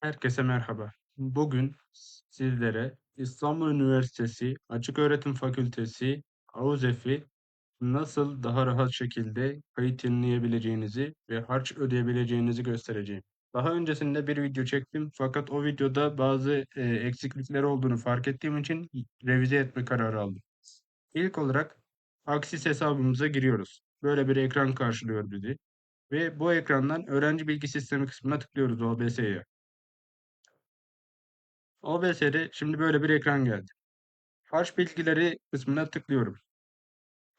Herkese merhaba. Bugün sizlere İstanbul Üniversitesi Açıköğretim Fakültesi AUZEF'i nasıl daha rahat şekilde kayıt yenileyebileceğinizi ve harç ödeyebileceğinizi göstereceğim. Daha öncesinde bir video çektim fakat o videoda bazı e, eksiklikleri olduğunu fark ettiğim için revize etme kararı aldım. İlk olarak Aksis hesabımıza giriyoruz. Böyle bir ekran karşılıyor bizi ve bu ekrandan öğrenci bilgi sistemi kısmına tıklıyoruz OBS'ye. OBS'de şimdi böyle bir ekran geldi. Harç bilgileri kısmına tıklıyorum.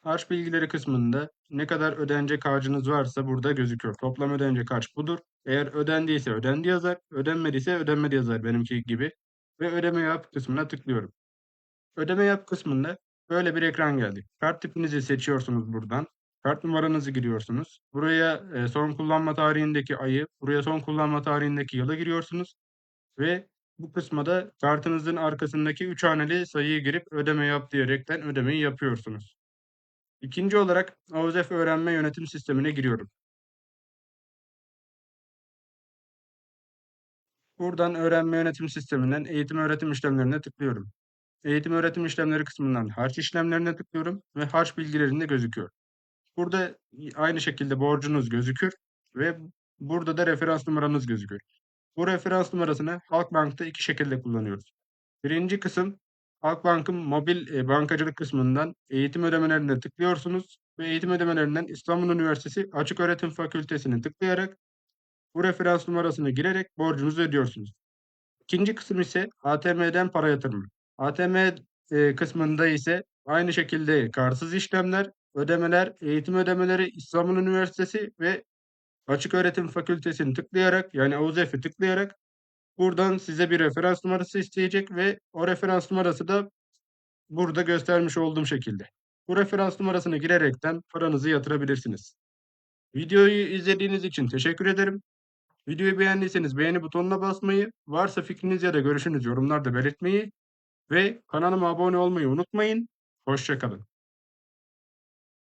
Harç bilgileri kısmında ne kadar ödenecek harcınız varsa burada gözüküyor. Toplam ödenecek harç budur. Eğer ödendiyse ödendi yazar, ödenmediyse ödenmedi yazar benimki gibi. Ve ödeme yap kısmına tıklıyorum. Ödeme yap kısmında böyle bir ekran geldi. Kart tipinizi seçiyorsunuz buradan. Kart numaranızı giriyorsunuz. Buraya e, son kullanma tarihindeki ayı, buraya son kullanma tarihindeki yılı giriyorsunuz. Ve bu kısma da kartınızın arkasındaki 3 haneli sayıyı girip ödeme yap diyerekten ödemeyi yapıyorsunuz. İkinci olarak AOZEF öğrenme yönetim sistemine giriyorum. Buradan öğrenme yönetim sisteminden eğitim öğretim işlemlerine tıklıyorum. Eğitim öğretim işlemleri kısmından harç işlemlerine tıklıyorum ve harç bilgilerinde gözüküyor. Burada aynı şekilde borcunuz gözükür ve burada da referans numaranız gözüküyor. Bu referans numarasını Halkbank'ta iki şekilde kullanıyoruz. Birinci kısım Halkbank'ın mobil e, bankacılık kısmından eğitim ödemelerine tıklıyorsunuz ve eğitim ödemelerinden İstanbul Üniversitesi Açıköğretim Fakültesini tıklayarak bu referans numarasını girerek borcunuzu ödüyorsunuz. İkinci kısım ise ATM'den para yatırımı. ATM e, kısmında ise aynı şekilde kartsız işlemler, ödemeler, eğitim ödemeleri, İstanbul Üniversitesi ve Açıköğretim Fakültesini tıklayarak yani AUZEF'i tıklayarak buradan size bir referans numarası isteyecek ve o referans numarası da burada göstermiş olduğum şekilde. Bu referans numarasını girerekten paranızı yatırabilirsiniz. Videoyu izlediğiniz için teşekkür ederim. Videoyu beğendiyseniz beğeni butonuna basmayı, varsa fikriniz ya da görüşünüz yorumlarda belirtmeyi ve kanalıma abone olmayı unutmayın. Hoşçakalın.